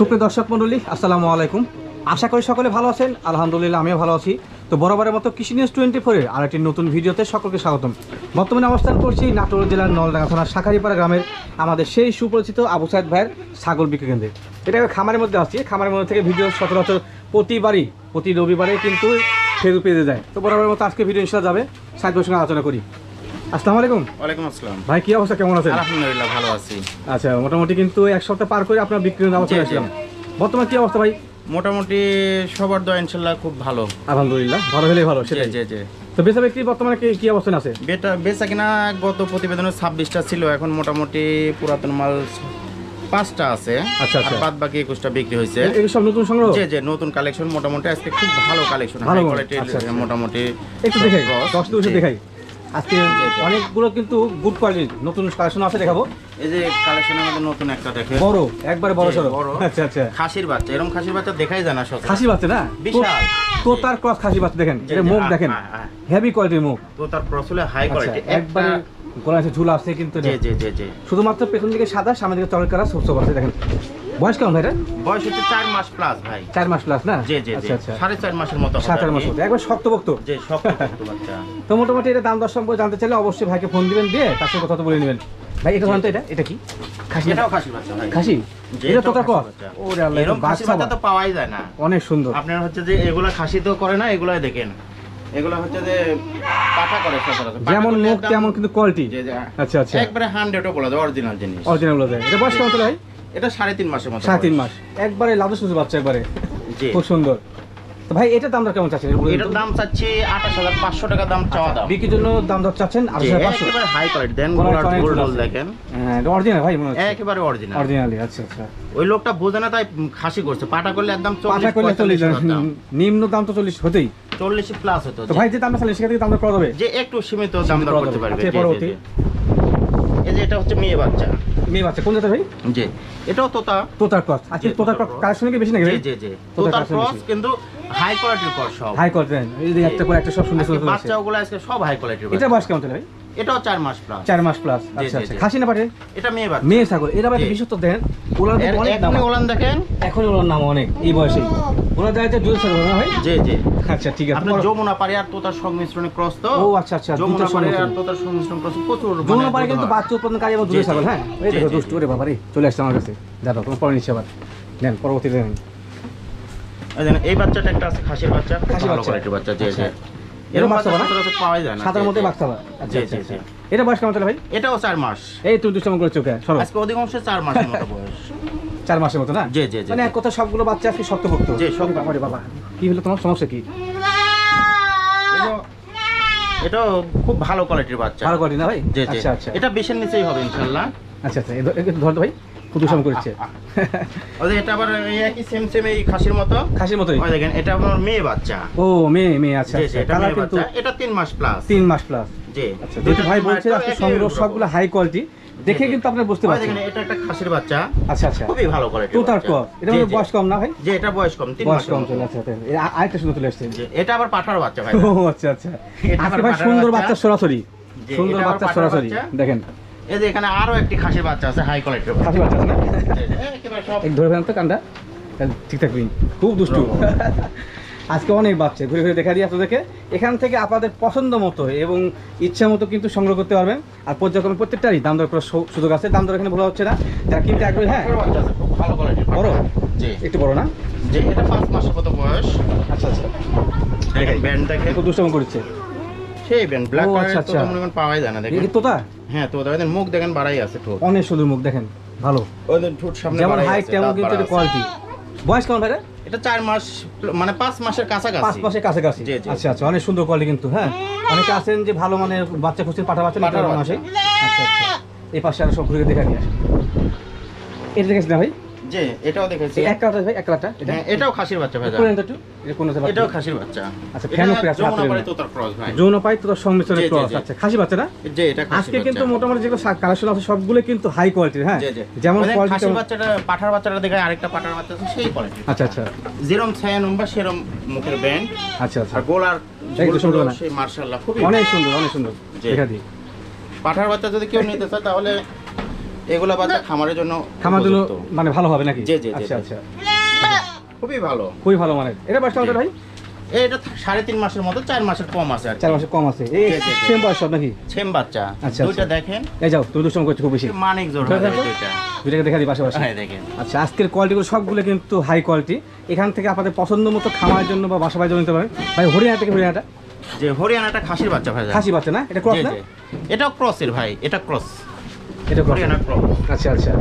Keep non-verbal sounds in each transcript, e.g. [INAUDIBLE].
সুপ্রিয় দর্শক মণ্ডলী, আসসালামু আলাইকুম। আশা করি সকলে ভালো আছেন। আলহামদুলিল্লাহ, আমিও ভালো আছি। তো বরাবরের মতো কৃষি নিউজ টোয়েন্টি ফোরের আর একটি নতুন ভিডিওতে সকলকে স্বাগতম। বর্তমানে অবস্থান করছি নাটোর জেলার নলডাঙ্গা থানার শাখারিপাড়া গ্রামের আমাদের সেই সুপরিচিত আবু সাইদ ভাইয়ের ছাগল বিক্রি কেন্দ্রে। এটা খামারের মধ্যে আসছি। খামারের মধ্যে থেকে ভিডিও সচরাচর প্রতিবারই, প্রতি রবিবারে কিন্তু ফেরু পেয়ে যায়। তো বরাবরের মতো আজকে ভিডিও ইনশাল্লাহ যাবে। সাইদ সঙ্গে আলোচনা করি। আসসালামু আলাইকুম। ওয়ালাইকুম আসসালাম। ভাই কি অবস্থা? কেমন আছেন? আলহামদুলিল্লাহ ভালো আছি। আচ্ছা মোটামুটি কিন্তু এক সপ্তাহ পার করে আপনার বিক্রি নাম জি, জি। আসলাম বর্তমান কি অবস্থা ভাই? মোটামুটি সবার দোয়া ইনশাল্লাহ খুব ভালো। আলহামদুলিল্লাহ ভালো হলেই ভালো সেটাই। জি জি। তো বেচা বিক্রি বর্তমানে কি কি অবস্থান আছে? বেটা বেচা কিনা গত প্রতিবেদনে ছাব্বিশটা ছিল এখন মোটামুটি পুরাতন মাল পাঁচটা আছে। আচ্ছা, আচ্ছা। বাদ বাকি একুশটা বিক্রি হয়েছে। সব নতুন সংগ্রহ? নতুন কালেকশন মোটামুটি আজকে খুব ভালো কালেকশন ভালো হাই কোয়ালিটির আচ্ছা, আচ্ছা। মোটামুটি একটু দেখাই দুশো দেখাই। আজকে। অনেকগুলো কিন্তু গুড কোয়ালিটির নতুন কালেকশন আছে দেখাবো এই যে কালেকশনের মধ্যে নতুন একটা দেখে বড় একবারে বড় বড়। আচ্ছা আচ্ছা খাসির বাচ্চা এরকম খাসির বাচ্চা দেখাই যায় না সচরাচর। খাসি বাচ্চা না বিশাল। তো তার ক্রস খাসি বাচ্চা দেখেন এটা মুখ দেখেন। হেভি কোয়ালিটির মুখ তো তার প্রসলে হাই কোয়ালিটি একবার গলা আছে ঝুলা আছে কিন্তু জি জি জি জি শুধুমাত্র পেছন দিকে সাদা সামনে দিকে চল করা সব সব আছে দেখেন বয়স কেমন ভাই বয়স হচ্ছে চার মাস প্লাস ভাই। চার মাস প্লাস না? জি জি জি। আচ্ছা আচ্ছা। সাড়ে চার মাসের মতো আট আর মাস মতো। একবার যে সব একটু বাচ্চা। তো মোটামুটি এটা দাম দর সম্পর্কে জানতে চাইলে অবশ্যই ভাইকে ফোন দিবেন দিয়ে তার সাথে কথা তো বলে নেবেন। ভাই এটা জানতো এটা? এটা কি? খাসি? এটাও খাসি বাচ্চা ভাই। খাসি? এটা তোতা কর। ওরে আল্লাহ এরকম খাসি বাচ্চা বাচ্চা তো পাওয়াই যায় না। অনেক সুন্দর। আপনার হচ্ছে যে এগুলা খাসি তো করে না এগুলাই দেখেন। এগুলা হচ্ছে যে পাঠা করে সচরাচর। যেমন মুখ তেমন কিন্তু কোয়ালিটি আচ্ছা আচ্ছা। একবারে হান্ড্রেডও বলা যায় অরিজিনাল জিনিস। অরিজিনাল বলা যায় এটা বয়স কেমন ভাই? এটা সাড়ে তিন মাসের মতো সাড়ে তিন মাস। একবারে বাচ্চা একবারে। খুব সুন্দর। তো ভাই কেমন চাচ্ছেন? এটার দাম চাচ্ছি আঠাশ হাজার পাঁচশো টাকা দাম চাওয়া দাম। বিক্রির জন্য দাম দর চাচ্ছেন পাঁচশো। একেবারে হাই কোয়ালিটি দেন দেখেন। হ্যাঁ অরিজিনাল ভাই মনে হচ্ছে। একেবারে অরিজিনাল অরিজিনালি আচ্ছা আচ্ছা। ওই লোকটা বোঝে না তাই খাসি করছে। পাটা করলে একদম করলে চল্লিশ নিম্ন দাম তো চল্লিশ হতেই। চল্লিশ প্লাস হতো তো ভাই যে দামটা চাইলে সেখান থেকে দাম করা যাবে? যে একটু সীমিত দাম করতে পারবে আচ্ছা, জি, জি, পরবর্তী। জি। এই যে এটা হচ্ছে মেয়ে বাচ্চা। মেয়ে বাচ্চা। কোন জাতের ভাই? জি। এটাও তোতা। তোতার ক্রস। জি, তোতার ক্রস। কালেকশন কি বেশি নাকি জি জি জি। তোতার তোতার ক্রস কিন্তু হাই কোয়ালিটির ক্রস সব। হাই কোয়ালিটি এই যে একটা করে একটা সব সুন্দর সুন্দর বাচ্চাগুলো আজকে সব হাই কোয়ালিটির এটা বয়স কেমন ভাই? এটাও মাস প্লাস মাস প্লাস আচ্ছা আচ্ছা। খাসি না পাঠে এটা মেয়ে বাচ্চা। মেয়ে ছাগল। এরা ভাই জি। দেন ওনার অনেক দাম ওলান দেখেন? এখন ওনার নাম অনেক এই বয়সেই। ওনার দেখা দুধ ছাগল না ভাই জি জি। আচ্ছা ঠিক আছে। আপনার যমুনা পাড়ি আর তোতার সংমিশ্রণে ক্রস তো? ও আচ্ছা আচ্ছা যমুনা দুধের আর তোতার সংমিশ্রণ ক্রস প্রচুর মানে যমুনা কিন্তু বাচ্চা উৎপাদনকারী এবং জি, ছাগল হ্যাঁ? এই দেখো দুষ্টু রে বাবা রে চলে আসছে আমার কাছে। দাদা তোমার পরে নিচ্ছে আবার। নেন পরবর্তীতে নেন। এই বাচ্চাটা একটা আছে খাসির বাচ্চা। খুব খাসি বাচ্চা? বাচ্চা জি। জি। এরকম বাচ্চা বাচ্চা না? পাওয়াই যায় না। সাদার মধ্যে বাচ্চা আচ্ছা আচ্ছা আচ্ছা। এটা বয়স কেমন চলে ভাই? এটাও চার মাস। এই তুই দুষ্টাম করে চোখে সরো। আজকে অধিকাংশ চার মাসের মতো বয়স। চার মাসের মতো না? জি, জি, জি, মানে। এক কথা সবগুলো বাচ্চা আজকে শক্তভক্ত জি, শক্ত। বাবা বাবা। কি হলো তোমার? সমস্যা কি? এটাও- এটাও খুব ভালো কোয়ালিটির বাচ্চা। ভালো করি না ভাই? জি জি। আচ্ছা আচ্ছা। এটা বিশের নিচেই হবে ইনশাল্লাহ। আচ্ছা আচ্ছা। ধর- এই ধর তো ভাই। দুষ্টাম করছে। [LAUGHS] এটা আবার এই একই সেম সেম এই খাসির মতো? খাসির দেখেন এটা আপনার মেয়ে বাচ্চা। ও মেয়ে মেয়ে আচ্ছা আচ্ছা। এটা মেয়ে বাচ্চা। এটা তিন মাস প্লাস তিন মাস প্লাস জি। আচ্ছা ভাই বলছে আজকে সংগ্রহ সবগুলো হাই কোয়ালিটি দেখে কিন্তু আপনি বুঝতে পারছেন। দেখেন এটা একটা খাসির বাচ্চা। আচ্ছা আচ্ছা। খুবই ভালো বাচ্চা। এটা বয়স কম না ভাই? যে এটা বয়স কম তিন বয়স কম। চলে আচ্ছা আচ্ছা। আরেকটা চলে আসছে। জি, এটা আবার পাঠার বাচ্চা ভাই। ও আচ্ছা আচ্ছা। এটা আবার সুন্দর। বাচ্চা। সরাসরি। সুন্দর বাচ্চা সরাসরি দেখেন। এই যে এখানে আরও একটি খাসির বাচ্চা আছে হাই কোয়ালিটির খাসি বাচ্চা আছে না? একেবারে সব ধরে ফেলেন তো তাহলে ঠিক থাকবি খুব দুষ্টু। আজকে অনেক বাচ্চা। ঘুরে ঘুরে দেখা দিই আপনাদেরকে। এখান থেকে আপনাদের পছন্দ মতো এবং ইচ্ছা মতো কিন্তু সংগ্রহ করতে পারবেন। আর পর্যায়ক্রমে প্রত্যেকটারই দাম দর করার সুযোগ আছে। দাম দর এখানে বলা হচ্ছে না। যারা কিনতে আগ্রহী হ্যাঁ। ভালো বড়? জি। একটু বড় না? যে এটা পাঁচ মাসের মতো বয়স। আচ্ছা আচ্ছা। দেখেন ব্যান্ড দেখেন খুব দুষ্টম করছে। সেই ব্যান্ড ব্ল্যাক আচ্ছা, আচ্ছা। পাওয়াই যায় না দেখি তোতা? হ্যাঁ তো দেখেন মুখ দেখেন বাড়াই আছে ঠোঁট। অনেক সুন্দর মুখ দেখেন ভালো। ওদের ঠোঁট সামনে যেমন হাইট তেমন কিন্তু কোয়ালিটি বয়স কেমন ভাই রে? এটা চার মাস মানে পাঁচ মাসের কাছাকাছি। পাঁচ মাসের কাছাকাছি? জি, জি। আচ্ছা আচ্ছা অনেক সুন্দর কোয়ালিটি কিন্তু হ্যাঁ? অনেকে আছেন যে ভালো মানে বাচ্চা খুঁজছেন পাঠা বাচ্চা পাঠার পাঠার আচ্ছা আচ্ছা। এই পাশে আরও সব ঘুরে দেখে নিয়ে আসে এটা দেখেছি না ভাই? যে এটাও দেখেছি। এক কালারটা ভাই এক কালারটা হ্যাঁ এটাও খাসির বাচ্চা ভাই কোন তো এটা কোন এটাও খাসির বাচ্চা। আচ্ছা, এটা হাতে পাড়ে নেই। তোতার ক্রস ভাই। যৌন পাই তো সংমিশ্রণের ক্রস। আচ্ছা খাসি বাচ্চা না যে এটা আজকে কিন্তু মোটামুটি যেগুলো কালেকশন আছে সবগুলো কিন্তু হাই কোয়ালিটির হ্যাঁ। যেমন কোয়ালিটি খাসির বাচ্চাটা পাঠার বাচ্চাটা দেখে আরেকটা পাঠার বাচ্চা আছে সেই কোয়ালিটি আচ্ছা আচ্ছা। যেরম ছায়া নম্বর সেরম মুখের ব্যান্ড আচ্ছা আচ্ছা। আর গোলার সুন্দর না? সেই মার্শাল্লাহ খুবই অনেক সুন্দর অনেক সুন্দর। দেখা দিই। পাঠার বাচ্চা যদি কেউ [LAUGHS] নিতে চায় তাহলে এগুলা বাচ্চা খামারের জন্য খামার জন্য মানে ভালো হবে নাকি? জি, জি, জি, আচ্ছা আচ্ছা। খুবই ভালো। খুবই ভালো মানে এটা কেমন ভাই? এটা সাড়ে তিন মাসের মতো চার মাসের কম আছে আর চার মাসে কম আছে। সেম বয়স সব নাকি? সেম বাচ্চা। আচ্ছা, দুইটা আচ্ছা। দেখেন। এই যাও তুমি দুষ্টম করছ খুব বেশি। মানিক জোর হবে দুইটা। দুটাকে দেখা দিই পাশাপাশি। হ্যাঁ দেখেন। আচ্ছা আজকের কোয়ালিটিগুলো সবগুলো কিন্তু হাই কোয়ালিটি এখান থেকে আপনাদের পছন্দ মতো খামার জন্য বা বাসা বাড়ির জন্য নিতে পারেন। ভাই হরিয়ানা থেকে হরিয়ানাটা? যে হরিয়ানাটা খাসির বাচ্চা ভাই খাসি বাচ্চা না? এটা ক্রস না? জি। এটাও ক্রসের ভাই এটা ক্রস এটা ক্রস হরিয়ানা ক্রস আচ্ছা আচ্ছা।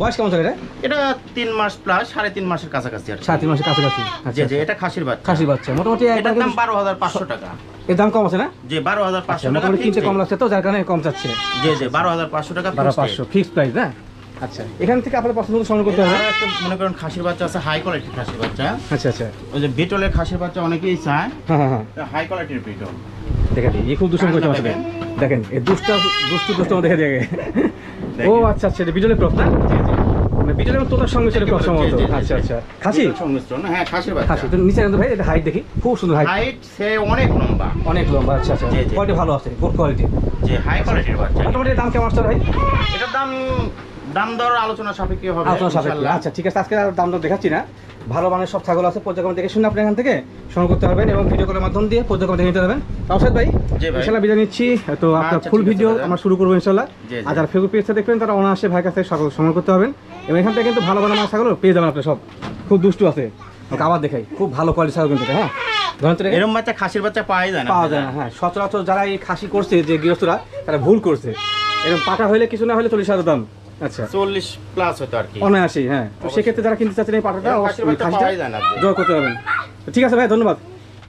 বয়স কেমন থাকে এটা? এটা তিন মাস প্লাস সাড়ে তিন মাসের কাছাকাছি আর সাড়ে তিন মাসের কাছাকাছি। আচ্ছা জি জি আচ্ছা। এটা খাসির বাচ্চা। খাসি বাচ্চা। মোটামুটি একদম এটার দাম বারো হাজার পাঁচশো টাকা। এর দাম কম আছে না? যে বারো হাজার আচ্ছা পাঁচশো টাকা কিনতে কম লাগছে তো যার কারণে কম চাচ্ছে জি জি বারো হাজার পাঁচশো টাকা বারো পাঁচশো ফিক্সড প্রাইস না? আচ্ছা এখান থেকে আপনার পছন্দ সংগ্রহ করতে হবে। একটা মনে করেন খাসির বাচ্চা আছে হাই কোয়ালিটির খাসির বাচ্চা। আচ্ছা আচ্ছা। ওই যে বিটলের খাসির বাচ্চা অনেকেই চায়। হ্যাঁ হ্যাঁ হ্যাঁ। হাই কোয়ালিটির বিটল। দেখে দিই এই খুব করছে আমার দেখেন এই দুষ্টা দুষ্টু দেখে দিয়ে ও আচ্ছা আচ্ছা বিটলের ক্রস না বিজলের তোতার সঙ্গে ছিল ক্রস সম্ভবত জি, জি, জি। আচ্ছা আচ্ছা। খাসি? সংমিশ্রণ হ্যাঁ খাসির খাসি। তো নিচে ভাই এটা হাইট দেখি। খুব সুন্দর হাইট হাইট সে অনেক লম্বা। অনেক লম্বা আচ্ছা আচ্ছা। জি, জি। কোয়ালিটি ভালো আছে গুড কোয়ালিটি যে হাই কোয়ালিটির বাচ্চা। মোটামুটি দাম কেমন আসছে ভাই? এটার দাম দাম দর আলোচনা সাপেক্ষে হবে আপনার সাপেক্ষে। আচ্ছা ঠিক আছে আজকে দাম দর দেখাচ্ছি না। ভালো মানের সব ছাগল আছে পর্যায়ক্রমে দেখে শুনে আপনি এখান থেকে সংগ্রহ করতে পারবেন এবং ভিডিও কলের মাধ্যম দিয়ে পর্যায়ক্রমে দেখে নিতে পারবেন। তাওসাদ ভাই ইনশাল্লাহ বিদায় নিচ্ছি। তো আপনার আচ্ছা, ফুল ভিডিও আমরা শুরু করব ইনশাল্লাহ। জি, জি। আর যারা ফেসবুক পেজটা দেখবেন তারা অনায়াসে ভাই কাছে সকল সংগ্রহ করতে পারবেন। এবং এখান থেকে কিন্তু ভালো ভালো মাছ ছাগল পেয়ে যাবেন আপনি সব। খুব দুষ্টু আছে। আবার দেখাই। খুব ভালো কোয়ালিটি ছাগল কিন্তু হ্যাঁ? বাচ্চা খাসির বাচ্চা পাওয়াই যায় না। পাওয়া যায় না হ্যাঁ। সচরাচর যারা এই খাসি করছে যে গৃহস্থরা তারা ভুল করছে। এরকম পাটা হলে কিছু না হলে চল্লিশ হাজার দাম। আচ্ছা। চল্লিশ প্লাস হতো আর কি। অনায়াসেই হ্যাঁ। তো সেক্ষেত্রে যারা কিনতে চাচ্ছেন এই পাটাটা অবশ্যই জয় করতে পারবেন। ঠিক আছে ভাই ধন্যবাদ।